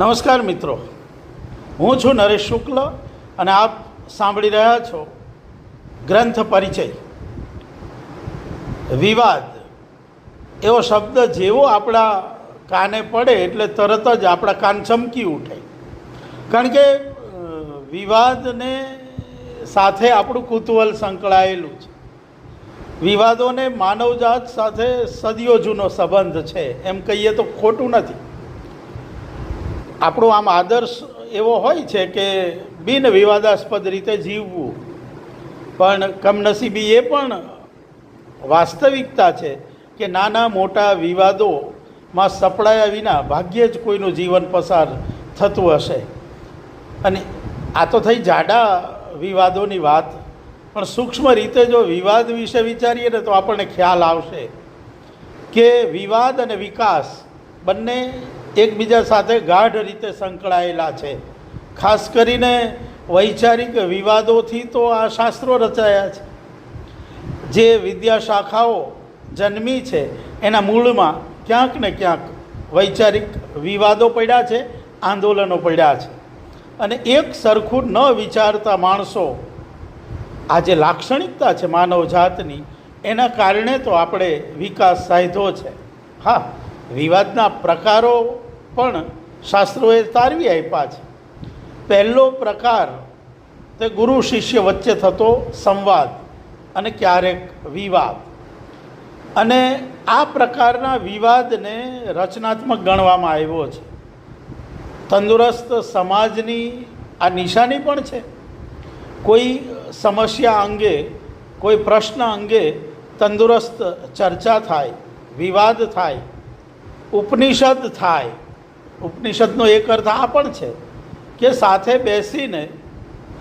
નમસ્કાર મિત્રો. હું છું નરેશ શુક્લ અને આપ સાંભળી રહ્યા છો ગ્રંથ પરિચય. વિવાદ. એવો શબ્દ જેવો આપણા કાને પડે એટલે તરત જ આપણા કાન ચમકી ઉઠે. કારણ કે વિવાદને સાથે આપણું કુતૂહલ સંકળાયેલું છે. વિવાદોને માનવજાત સાથે સદીઓ જૂનો સંબંધ છે. એમ કહીએ તો ખોટું નથી. આપણો આમ આદર્શ એવો હોય છે કે બિન વિવાદાસ્પદ રીતે જીવવું. પણ કમનસીબી એ પણ વાસ્તવિકતા છે કે નાના મોટા વિવાદોમાં સપડાયા વિના ભાગ્યે જ કોઈનું જીવન પસાર થતું હશે. અને આ તો થઈ જાડા વિવાદોની વાત. પણ સૂક્ષ્મ રીતે જો વિવાદ વિશે વિચારીએ ને તો આપણને ખ્યાલ આવશે કે વિવાદ અને વિકાસ બંને એકબીજા સાથે ગાઢ રીતે સંકળાયેલા છે. ખાસ કરીને વૈચારિક વિવાદોથી તો આ શાસ્ત્રો રચાયા છે. જે વિદ્યા શાખાઓ જન્મી છે, એના મૂળમાં ક્યાંક ને ક્યાંક વૈચારિક વિવાદો પડ્યા છે, આંદોલનો પડ્યા છે. અને એક સરખું ન વિચારતા માણસો આ જે લાક્ષણિકતા છે માનવ જાતની, એના કારણે તો આપણે વિકાસ સાધ્યો છે. હા, વિવાદના પ્રકારો પણ શાસ્ત્રોએ તારવી આપ્યા છે. પહેલો પ્રકાર તે ગુરુ શિષ્ય વચ્ચે થતો સંવાદ અને ક્યારેક વિવાદ. અને આ પ્રકારના વિવાદને રચનાત્મક ગણવામાં આવ્યો છે. તંદુરસ્ત સમાજની આ નિશાની પણ છે. કોઈ સમસ્યા અંગે, કોઈ પ્રશ્ન અંગે તંદુરસ્ત ચર્ચા થાય, વિવાદ થાય, ઉપનિષદ થાય ઉપનિષદનો એક અર્થ આ પણ છે કે સાથે બેસીને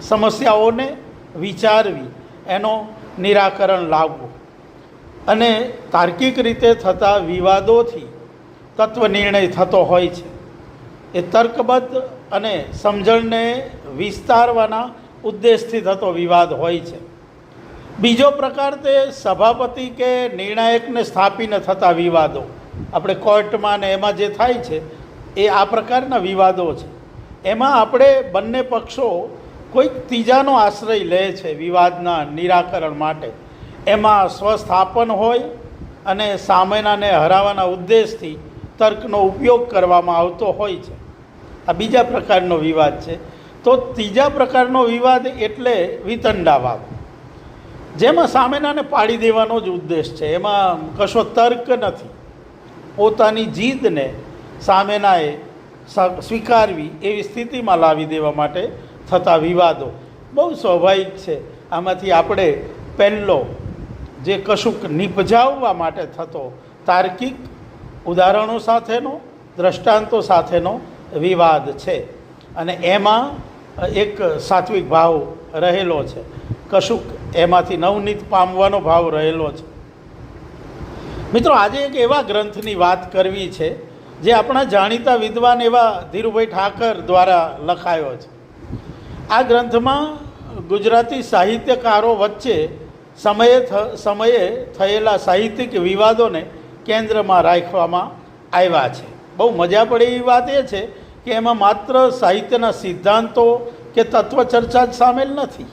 સમસ્યાઓને વિચારવી, એનો નિરાકરણ લાવવું. અને તાર્કિક રીતે થતા વિવાદોથી તત્વ નિર્ણય થતો હોય છે. એ તર્કબદ્ધ અને સમજણને વિસ્તારવાના ઉદ્દેશથી થતો વિવાદ હોય છે. બીજો પ્રકાર તે સભાપતિ કે નિર્ણાયકને સ્થાપીને થતા વિવાદો. આપણે કોર્ટમાં ને એમાં જે થાય છે એ આ પ્રકારના વિવાદો છે. એમાં આપણે બંને પક્ષો કોઈક ત્રીજાનો આશ્રય લે છે વિવાદના નિરાકરણ માટે. એમાં સ્વસ્થાપન હોય અને સામેનાને હરાવવાના ઉદ્દેશથી તર્કનો ઉપયોગ કરવામાં આવતો હોય છે. આ બીજા પ્રકારનો વિવાદ છે. તો ત્રીજા પ્રકારનો વિવાદ એટલે વિતંડાવાદ. જેમાં સામેનાને પાડી દેવાનો જ ઉદ્દેશ છે. એમાં કશો તર્ક નથી. પોતાની જીદને સામેનાએ સ્વીકારવી એવી સ્થિતિમાં લાવી દેવા માટે થતા વિવાદો. બહુ સ્વાભાવિક છે. આમાંથી આપણે પહેલો, જે કશુંક નિપજાવવા માટે થતો તાર્કિક ઉદાહરણો સાથેનો, દ્રષ્ટાંતો સાથેનો વિવાદ છે. અને એમાં એક સાત્વિક ભાવ રહેલો છે. કશુંક એમાંથી નવનીત પામવાનો ભાવ રહેલો છે. મિત્રો, આજે એક એવા ગ્રંથની વાત કરવી છે જે આપણા જાણીતા વિદ્વાન એવા ધીરુભાઈ ઠાકર દ્વારા લખાયો છે. આ ગ્રંથમાં ગુજરાતી સાહિત્યકારો વચ્ચે સમયે થ, સમયે થયેલા સાહિત્યિક વિવાદોને કેન્દ્રમાં રાખવામાં આવ્યા છે. બહુ મજા પડે એવી વાત એ છે કે એમાં માત્ર સાહિત્યના સિદ્ધાંતો કે તત્વચર્ચા જ સામેલ નથી.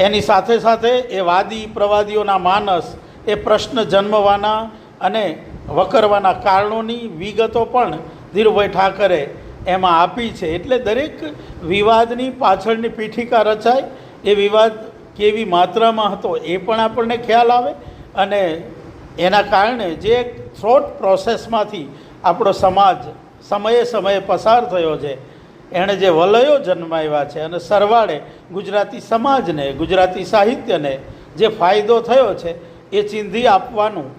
એની સાથે સાથે એ વાદી પ્રવાદીઓના માનસ, એ પ્રશ્ન જન્મવાના અને વકરવાના કારણોની વિગતો પણ ધીરુભાઈ ઠાકરે એમાં આપી છે. એટલે દરેક વિવાદની પાછળની પીઠિકા રચાય. એ વિવાદ કેવી માત્રામાં હતો એ પણ આપણને ખ્યાલ આવે અને એના કારણે જે એક થોટ પ્રોસેસમાંથી આપણો સમાજ સમયે સમયે પસાર થયો છે, એણે જે વલયો જન્માવ્યા છે અને સરવાળે ગુજરાતી સમાજને, ગુજરાતી સાહિત્યને જે ફાયદો થયો છે, એ ચીંધી આપવાનું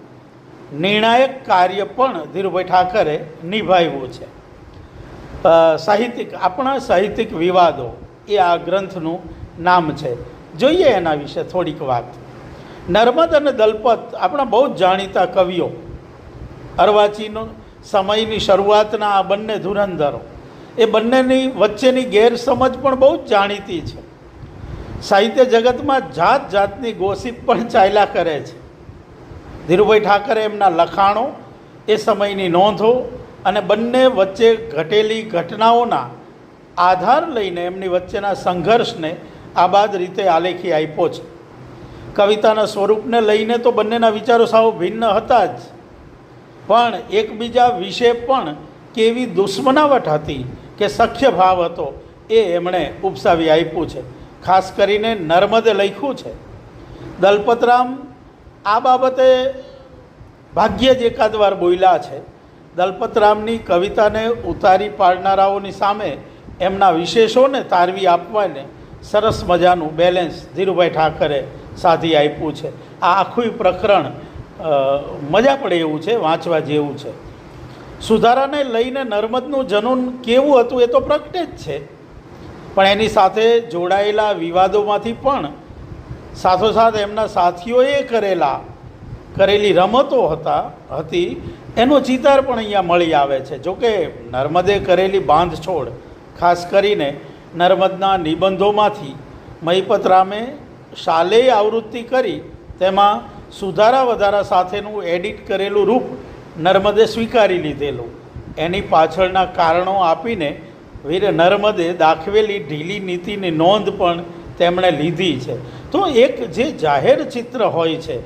નિર્ણાયક કાર્ય પણ ધીરુભાઈ ઠાકરે નિભાવ્યું છે. સાહિત્યિક, આપણા સાહિત્યિક વિવાદો એ આ ગ્રંથનું નામ છે. જોઈએ એના વિશે થોડીક વાત. નર્મદ અને દલપત આપણા બહુ જ જાણીતા કવિઓ. અર્વાચીનો સમયની શરૂઆતના આ બંને ધુરંધરો, એ બંનેની વચ્ચેની ગેરસમજ પણ બહુ જ જાણીતી છે. સાહિત્ય જગતમાં જાત જાતની ગોસિપ પણ ચાલ્યા કરે છે. ધીરુભાઈ ઠાકરે એમના લખાણો એ સમયની નોંધો અને બંને વચ્ચે ઘટેલી ઘટનાઓના આધાર લઈને એમની વચ્ચેના સંઘર્ષને આબાદ રીતે આલેખી આપ્યો છે. કવિતાના સ્વરૂપને લઈને તો બંનેના વિચારો સાવ ભિન્ન હતા જ. પણ એકબીજા વિશે પણ કેવી દુશ્મનાવટ હતી કે સખ્ય ભાવ હતો એ એમણે ઉપસાવી આપ્યું છે. ખાસ કરીને નર્મદે લખ્યું છે. દલપતરામ આ બાબતે ભાગ્યે જ એકાદ વાર બોલ્યા છે. દલપતરામની કવિતાને ઉતારી પાડનારાઓની સામે એમના વિશેષોને તારવી આપવાને સરસ મજાનું બેલેન્સ ધીરુભાઈ ઠાકરે સાધી આપ્યું છે. આ આખું પ્રકરણ મજા પડે એવું છે, વાંચવા જેવું છે. સુધારાને લઈને નર્મદનું જનૂન કેવું હતું એ તો પ્રગટે જ છે. પણ એની સાથે જોડાયેલા વિવાદોમાંથી પણ સાથોસાથ એમના સાથીઓએ કરેલા, કરેલી રમતો હતા, હતી, એનો ચિતાર પણ અહીંયા મળી આવે છે. જોકે નર્મદે કરેલી બાંધછોડ, ખાસ કરીને નર્મદના નિબંધોમાંથી મહિપત રામે શાલેય આવૃત્તિ કરી, તેમાં સુધારા વધારા સાથેનું એડિટ કરેલું રૂપ નર્મદે સ્વીકારી લીધેલું. એની પાછળના કારણો આપીને વીર નર્મદે દાખવેલી ઢીલી નીતિની નોંધ પણ તેમણે લીધી છે. તો એક જે જાહેર ચિત્ર હોય છે,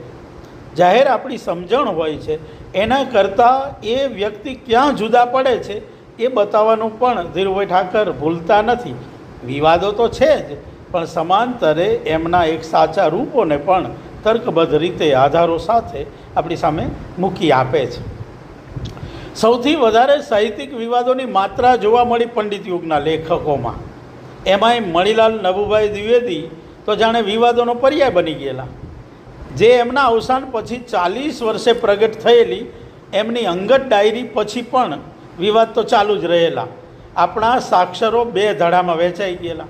જાહેર આપણી સમજણ હોય છે, એના કરતાં એ વ્યક્તિ ક્યાં જુદા પડે છે, એ બતાવવાનું પણ ધીરુભાઈ ઠાકર ભૂલતા નથી. વિવાદો તો છે જ, પણ સમાંતરે એમના એક સાચા રૂપોને પણ તર્કબદ્ધ રીતે આધારો સાથે આપણી સામે મૂકી આપે છે. સૌથી વધારે સાહિત્યિક વિવાદોની માત્રા જોવા મળી પંડિત યુગના લેખકોમાં. એમાંય મણિલાલ નભુભાઈ દ્વિવેદી તો જાણે વિવાદોનો પર્યાય બની ગયેલા. જે એમના અવસાન પછી ચાલીસ વર્ષે પ્રગટ થયેલી, એમની અંગત ડાયરી પછી પણ વિવાદ તો ચાલુ જ રહેલા. આપણા સાક્ષરો બે ધડામાં વહેંચાઈ ગયેલા.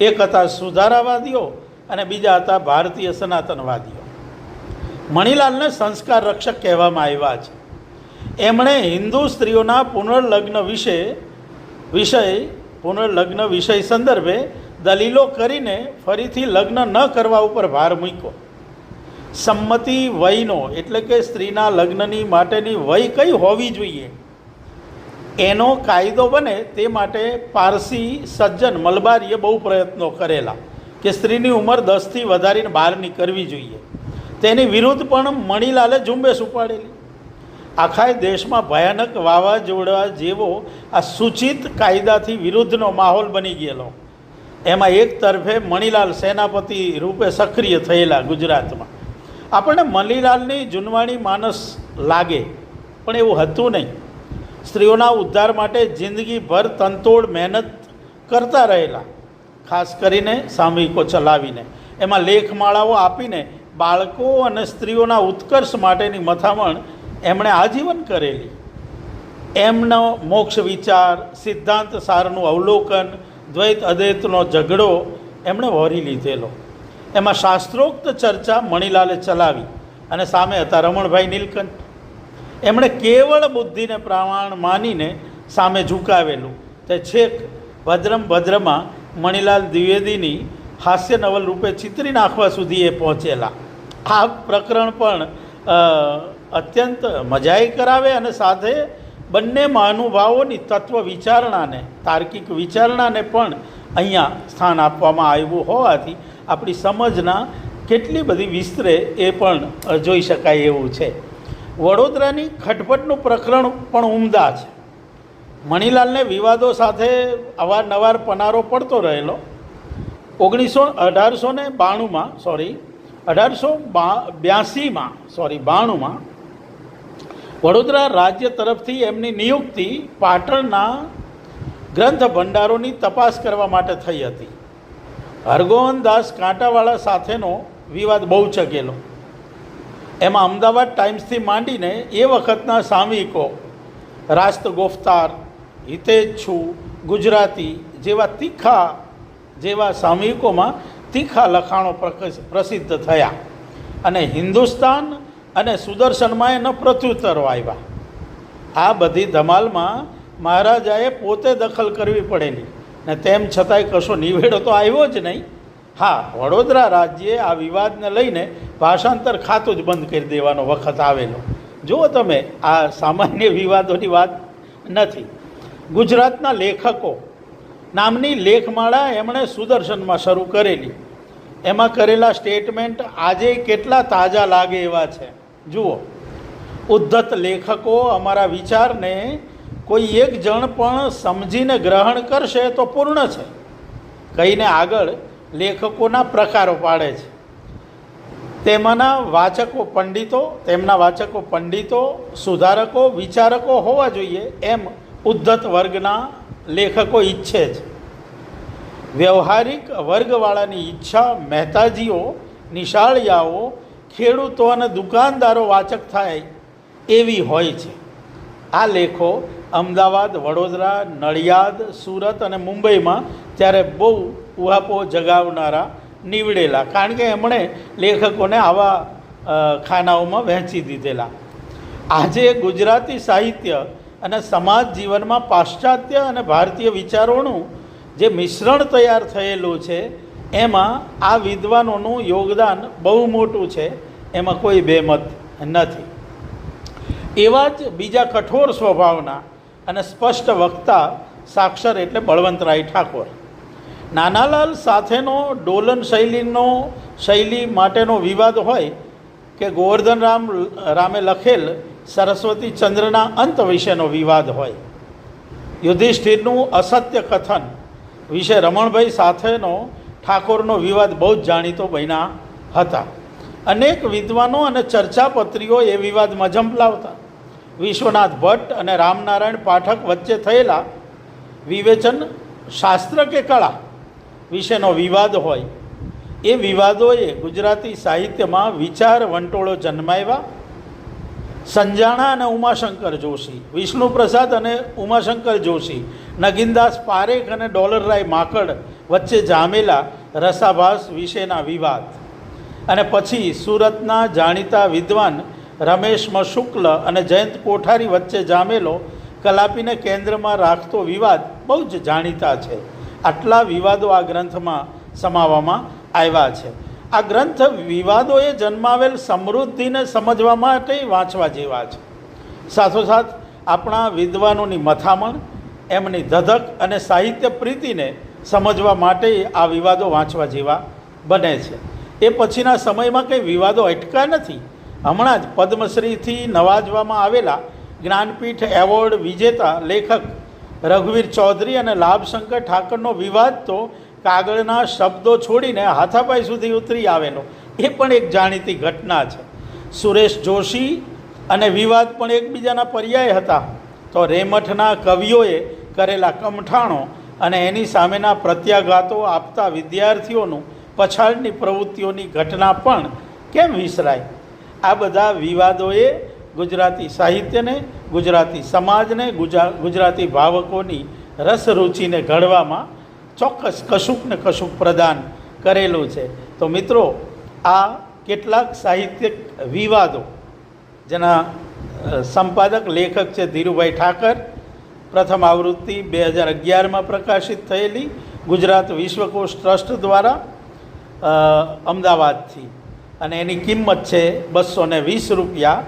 એક હતા સુધારાવાદીઓ અને બીજા હતા ભારતીય સનાતનવાદીઓ. મણિલાલને સંસ્કાર રક્ષક કહેવામાં આવ્યા છે. એમણે હિન્દુ સ્ત્રીઓના પુનર્લગ્ન વિશે વિષય પુનર્લગ્ન વિષય સંદર્ભે દલીલો કરીને ફરીથી લગ્ન ન કરવા ઉપર ભાર મૂક્યો. સંમતિ વયનો એટલે કે સ્ત્રીના લગ્નની માટેની વય કઈ હોવી જોઈએ? એનો કાયદો બને તે માટે પારસી સજ્જન મલબારીએ બહુ પ્રયત્નો કરેલા કે સ્ત્રીની ઉંમર દસથી વધારીને બહારની કરવી જોઈએ. તેની વિરુદ્ધ પણ મણિલાલે ઝુંબેશ ઉપાડેલી. આખા દેશમાં ભયાનક વાવાઝોડા જેવો આ સૂચિત કાયદાથી વિરુદ્ધનો માહોલ બની ગયેલો. એમાં એક તરફે મણિલાલ સેનાપતિ રૂપે સક્રિય થયેલા ગુજરાતમાં. આપણને મણિલાલની જુનવાણી માનસ લાગે, પણ એવું હતું નહીં. સ્ત્રીઓના ઉદ્ધાર માટે જિંદગીભર તનતોડ મહેનત કરતા રહેલા, ખાસ કરીને સામયિકો ચલાવીને. એમાં લેખમાળાઓ આપીને બાળકો અને સ્ત્રીઓના ઉત્કર્ષ માટેની મથામણ એમણે આજીવન કરેલી. એમનો મોક્ષ વિચાર, સિદ્ધાંત સારનું અવલોકન, દ્વૈત અદ્વૈતનો ઝઘડો એમણે વહોરી લીધેલો. એમાં શાસ્ત્રોક્ત ચર્ચા મણિલાલે ચલાવી અને સામે હતા રમણભાઈ નીલકંઠ. એમણે કેવળ બુદ્ધિને પ્રમાણ માનીને સામે ઝુકાવેલું. તે છેક ભદ્રમ ભદ્રમાં મણિલાલ દ્વિવેદીની હાસ્ય નવલ રૂપે ચિત્રી નાખવા સુધી એ પહોંચેલા. આ પ્રકરણ પણ અત્યંત મજાઈ કરાવે અને સાથે બંને મહાનુભાવોની તત્વ વિચારણાને, તાર્કિક વિચારણાને પણ અહીંયા સ્થાન આપવામાં આવ્યું હોવાથી આપણી સમજના કેટલી બધી વિસ્તરે એ પણ જોઈ શકાય એવું છે. વડોદરાની ખટપટનું પ્રકરણ પણ ઉમદા છે. મણિલાલને વિવાદો સાથે અવારનવાર પનારો પડતો રહેલો. ઓગણીસો અઢારસો ને બાણુંમાં, સોરી, અઢારસો બા, બ્યાસીમાં, સોરી, બાણુંમાં વડોદરા રાજ્ય તરફથી એમની નિયુક્તિ પાટણના ગ્રંથ ભંડારોની તપાસ કરવા માટે થઈ હતી. હરગોવનદાસ કાંટાવાળા સાથેનો વિવાદ બહુ ચગેલો. એમાં અમદાવાદ ટાઈમ્સથી માંડીને એ વખતના સામયિકો રાસ્ત ગોફતાર હિતેચ્છુ, ગુજરાતી જેવા તીખા જેવા સામયિકોમાં તીખા લખાણો પ્રસિદ્ધ થયા. અને હિન્દુસ્તાન અને સુદર્શનમાં એનો પ્રત્યુત્તરો આવ્યા. આ બધી ધમાલમાં મહારાજાએ પોતે દખલ કરવી પડેલી. ને તેમ છતાંય કશો નિવેડો તો આવ્યો જ નહીં. હા, વડોદરા રાજ્યે આ વિવાદને લઈને ભાષાંતર ખાતું જ બંધ કરી દેવાનો વખત આવેલો. જુઓ તમે, આ સામાન્ય વિવાદોની વાત નથી. ગુજરાતના લેખકો, નામની લેખમાળા એમણે સુદર્શનમાં શરૂ કરેલી. એમાં કરેલા સ્ટેટમેન્ટ આજે કેટલા તાજા લાગે એવા છે. જુઓ, ઉદ્ધત લેખકો અમારા વિચારને કોઈ એક જણ પણ સમજીને ગ્રહણ કરશે તો પૂર્ણ છે. કહીને આગળ લેખકોના પ્રકારો પાડે છે. તેમાંના વાચકો પંડિતો, તેમના વાચકો પંડિતો, સુધારકો, વિચારકો હોવા જોઈએ એમ ઉદ્ધત વર્ગના લેખકો ઈચ્છે છે. વ્યવહારિક વર્ગવાળાની ઈચ્છા મહેતાજીઓ, નિશાળિયાઓ ખેડૂતો અને દુકાનદારો વાચક થાય એવી હોય છે. આ લેખો અમદાવાદ, વડોદરા, નડિયાદ, સુરત અને મુંબઈમાં ત્યારે બહુ ઉહાપો જગાવનારા નીવડેલા. કારણ કે એમણે લેખકોને આવા ખાનાઓમાં વહેંચી દીધેલા. આજે ગુજરાતી સાહિત્ય અને સમાજ જીવનમાં પાશ્ચાત્ય અને ભારતીય વિચારોનું જે મિશ્રણ તૈયાર થયેલું છે એમાં આ વિદ્વાનોનું યોગદાન બહુ મોટું છે, એમાં કોઈ બેમત નથી. એવા જ બીજા કઠોર સ્વભાવના અને સ્પષ્ટ વક્તા સાક્ષર એટલે બળવંતરાય ઠાકોર. નાનાલાલ સાથેનો ડોલન શૈલીનો શૈલી માટેનો વિવાદ હોય કે ગોવર્ધન રામ, રામે લખેલ સરસ્વતી ચંદ્રના અંત વિશેનો વિવાદ હોય. યુધિષ્ઠિરનું અસત્ય કથન વિશે રમણભાઈ સાથેનો ઠાકોરનો વિવાદ બહુ જ જાણીતો બન્યા હતા. અનેક વિદ્વાનો અને ચર્ચાપત્રીઓ એ વિવાદમાં ઝંપલાવતા. વિશ્વનાથ ભટ્ટ અને રામનારાયણ પાઠક વચ્ચે થયેલા વિવેચન શાસ્ત્ર કે કળા વિશેનો વિવાદ હોય. એ વિવાદોએ ગુજરાતી સાહિત્યમાં વિચાર વંટોળો જન્માવ્યા સંજાણા અને ઉમાશંકર જોશી વિષ્ણુપ્રસાદ અને ઉમાશંકર જોશી, નગીનદાસ પારેખ અને ડોલરરાય માકડ વચ્ચે જામેલા રસાભાસ વિશેના વિવાદ. અને પછી સુરતના જાણીતા વિદ્વાન રમેશ શુક્લ અને જયંત કોઠારી વચ્ચે જામેલો કલાપીને કેન્દ્રમાં રાખતો વિવાદ બહુ જ જાણીતા છે. આટલા વિવાદો આ ગ્રંથમાં સમાવવામાં આવ્યા છે. આ ગ્રંથ વિવાદોએ જન્માવેલ સમૃદ્ધિને સમજવા માટે વાંચવા જેવા છે? સાથોસાથ, આપણા વિદ્વાનોની મથામણ, એમની ધધક અને સાહિત્ય પ્રીતિને સમજવા માટે આ વિવાદો વાંચવા જેવા બને છે. એ પછીના સમયમાં કંઈ વિવાદો અટકા નથી? હમણાં જ પદ્મશ્રીથી નવાજવામાં આવેલા જ્ઞાનપીઠ એવોર્ડ વિજેતા લેખક રઘુવીર ચૌધરી અને લાભશંકર ઠાકરનો વિવાદ તો કાગળના શબ્દો છોડીને હાથાપાઈ સુધી ઉતરી આવેલો. એ પણ એક જાણીતી ઘટના છે. સુરેશ જોશી અને વિવાદ પણ એકબીજાના પર્યાય હતા. તો રેમઠના કવિઓએ કરેલા કમઠાણો અને એની સામેના પ્રત્યાઘાતો આપતા વિદ્યાર્થીઓનું પછાડની પ્રવૃત્તિઓની ઘટના પણ કેમ વિસરાય? આ બધા વિવાદોએ ગુજરાતી સાહિત્યને, ગુજરાતી સમાજને ગુજરાતી ભાવકોની રસરૂચિને ઘડવામાં ચોક્કસ કશુંક ને કશુંક પ્રદાન કરેલું છે. તો મિત્રો, આ કેટલાક સાહિત્યિક વિવાદો, જેના સંપાદક લેખક છે ધીરુભાઈ ઠાકર, પ્રથમ આવૃત્તિ બે હજાર અગિયારમાં પ્રકાશિત થયેલી ગુજરાત વિશ્વકોશ ટ્રસ્ટ દ્વારા અમદાવાદથી. અને એની કિંમત છે બસો ને વીસ રૂપિયા.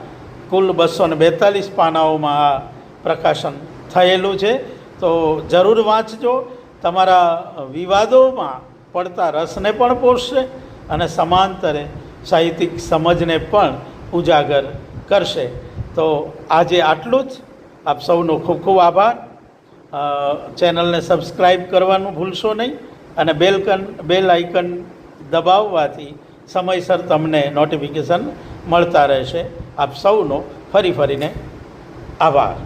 કુલ બસો ને બેતાલીસ પાનાઓમાં આ પ્રકાશન થયેલું છે. તો જરૂર વાંચજો. તમારા વિવાદોમાં પડતા રસને પણ પોષશે અને સમાંતરે સાહિત્યિક સમજને પણ ઉજાગર કરશે. તો આજે આટલું જ. આપ સૌનો ખૂબ ખૂબ આભાર. ચેનલને સબસ્ક્રાઈબ કરવાનું ભૂલશો નહીં અને બેલકન બેલ આઇકન દબાવવાથી સમયસર તમને નોટિફિકેશન મળતા રહેશે. આપ સૌનો ફરી ફરીને આભાર.